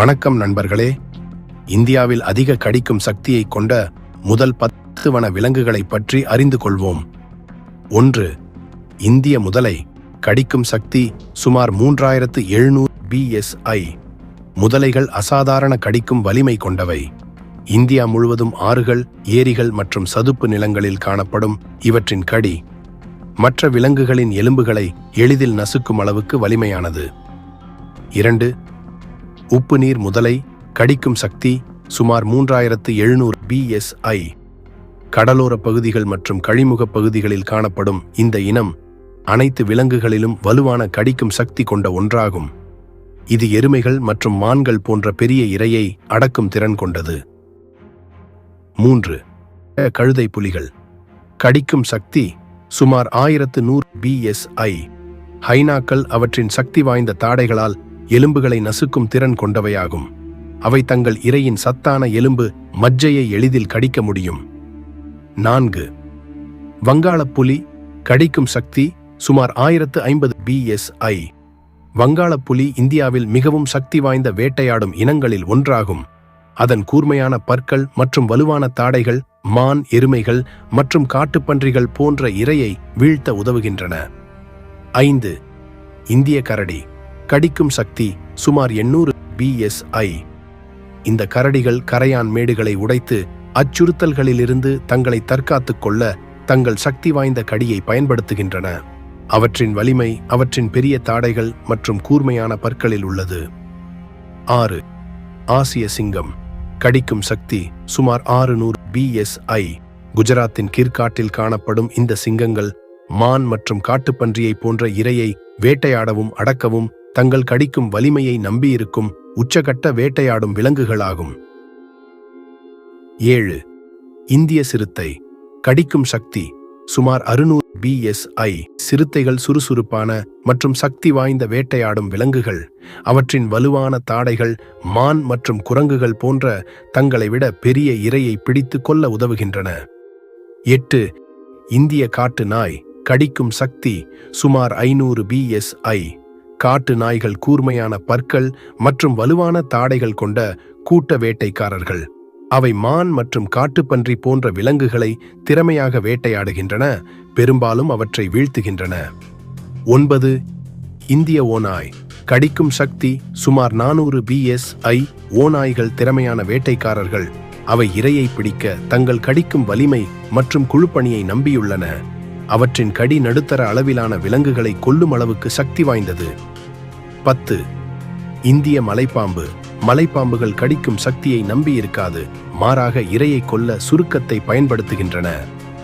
வணக்கம் நண்பர்களே. இந்தியாவில் அதிக கடிக்கும் சக்தியை கொண்ட முதல் பத்து வன விலங்குகளை பற்றி அறிந்து கொள்வோம். ஒன்று இந்திய முதலை கடிக்கும் சக்தி சுமார் மூன்றாயிரத்து எழுநூறு பிஎஸ்ஐ முதலைகள் அசாதாரண கடிக்கும் வலிமை கொண்டவை. இந்தியா முழுவதும் ஆறுகள் ஏரிகள் மற்றும் சதுப்பு நிலங்களில் காணப்படும் இவற்றின் கடி. மற்ற விலங்குகளின் எலும்புகளை எளிதில் நசுக்கும் அளவுக்கு வலிமையானது. இரண்டு உப்பு நீர் முதலை கடிக்கும் சக்தி சுமார் மூன்றாயிரத்து எழுநூறு பிஎஸ்ஐ கடலோர பகுதிகள் மற்றும் கழிமுகப் பகுதிகளில் காணப்படும் இந்த இனம் அனைத்து விலங்குகளிலும் வலுவான கடிக்கும் சக்தி கொண்ட ஒன்றாகும். இது எருமைகள் மற்றும் மான்கள் போன்ற பெரிய இரையை அடக்கும் திறன் கொண்டது. மூன்று. கழுதை புலிகள். கடிக்கும் சக்தி சுமார் ஆயிரத்து நூறு பிஎஸ்ஐ ஹைனாக்கள் அவற்றின் சக்தி வாய்ந்த தாடைகளால் எலும்புகளை நசுக்கும் திறன் கொண்டவையாகும். அவை தங்கள் இரையின் சத்தான எலும்பு மஜ்ஜையை எளிதில் கடிக்க முடியும். நான்கு. வங்காளப் புலி கடிக்கும் சக்தி சுமார் ஆயிரத்து ஐம்பது பிஎஸ்ஐ வங்காளப் புலி இந்தியாவில் மிகவும் சக்தி வாய்ந்த வேட்டையாடும் இனங்களில் ஒன்றாகும். அதன் கூர்மையான பற்கள் மற்றும் வலுவான தாடைகள் மான் எருமைகள் மற்றும் காட்டுப்பன்றிகள் போன்ற இரையை வீழ்த்த உதவுகின்றன. ஐந்து. இந்திய கரடி கடிக்கும் சக்தி சுமார் எண்ணூறு பிஎஸ்ஐ இந்த கரடிகள் கரையான் மேடுகளை உடைத்து அச்சுறுத்தல்களிலிருந்து தங்களை தற்காத்துக் கொள்ள தங்கள் சக்தி வாய்ந்த கடியை பயன்படுத்துகின்றன. அவற்றின் வலிமை அவற்றின் பெரிய தாடைகள் மற்றும் கூர்மையான பற்களில் உள்ளது. ஆறு. ஆசிய சிங்கம். கடிக்கும் சக்தி சுமார் ஆறு நூறு பிஎஸ்ஐ குஜராத்தின் கிர்காட்டில் காணப்படும் இந்த சிங்கங்கள் மான் மற்றும் காட்டுப்பன்றியை போன்ற இரையை வேட்டையாடவும் அடக்கவும் தங்கள் கடிக்கும் வலிமையை நம்பியிருக்கும் உச்சகட்ட வேட்டையாடும் விலங்குகளாகும். ஏழு. இந்திய சிறுத்தை. கடிக்கும் சக்தி. சுமார் அறுநூறு பிஎஸ்ஐ சிறுத்தைகள் சுறுசுறுப்பான மற்றும் சக்தி வாய்ந்த வேட்டையாடும் விலங்குகள். அவற்றின் வலுவான தாடைகள் மான் மற்றும் குரங்குகள் போன்ற தங்களை விட பெரிய இரையை பிடித்து கொள்ள உதவுகின்றன. எட்டு. இந்திய காட்டு நாய். கடிக்கும் சக்தி. சுமார் ஐநூறு பிஎஸ்ஐ காட்டு நாய்கள் கூர்மையான பற்கள் மற்றும் வலுவான தாடைகள் கொண்ட கூட்ட வேட்டைக்காரர்கள். அவை மான் மற்றும் காட்டுப்பன்றி போன்ற விலங்குகளை திறமையாக வேட்டையாடுகின்றன பெரும்பாலும் அவற்றை வீழ்த்துகின்றன. ஒன்பது இந்திய ஓநாய். கடிக்கும் சக்தி சுமார் நானூறு பிஎஸ்ஐ ஓநாய்கள் திறமையான வேட்டைக்காரர்கள். அவை இரையை பிடிக்க தங்கள் கடிக்கும் வலிமை மற்றும் குழுப்பணியை நம்பியுள்ளன. அவற்றின் கடி நடுத்தர அளவிலான விலங்குகளை கொல்லும் அளவுக்கு சக்தி வாய்ந்தது. பத்து. இந்திய மலைப்பாம்பு. மலைப்பாம்புகள் கடிக்கும் சக்தியை நம்பியிருக்காது. மாறாக இரையை கொல்ல சுருக்கத்தை பயன்படுத்துகின்றன.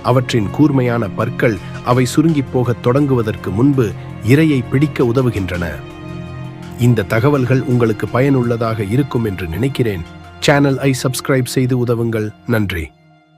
அவற்றின் கூர்மையான பற்கள் அவை சுருங்கிப் போகத் தொடங்குவதற்கு முன்பு இரையை பிடிக்க உதவுகின்றன. இந்த தகவல்கள் உங்களுக்கு பயனுள்ளதாக இருக்கும் என்று நினைக்கிறேன். சேனல் ஐ சப்ஸ்கிரைப் செய்து உதவுங்கள். நன்றி.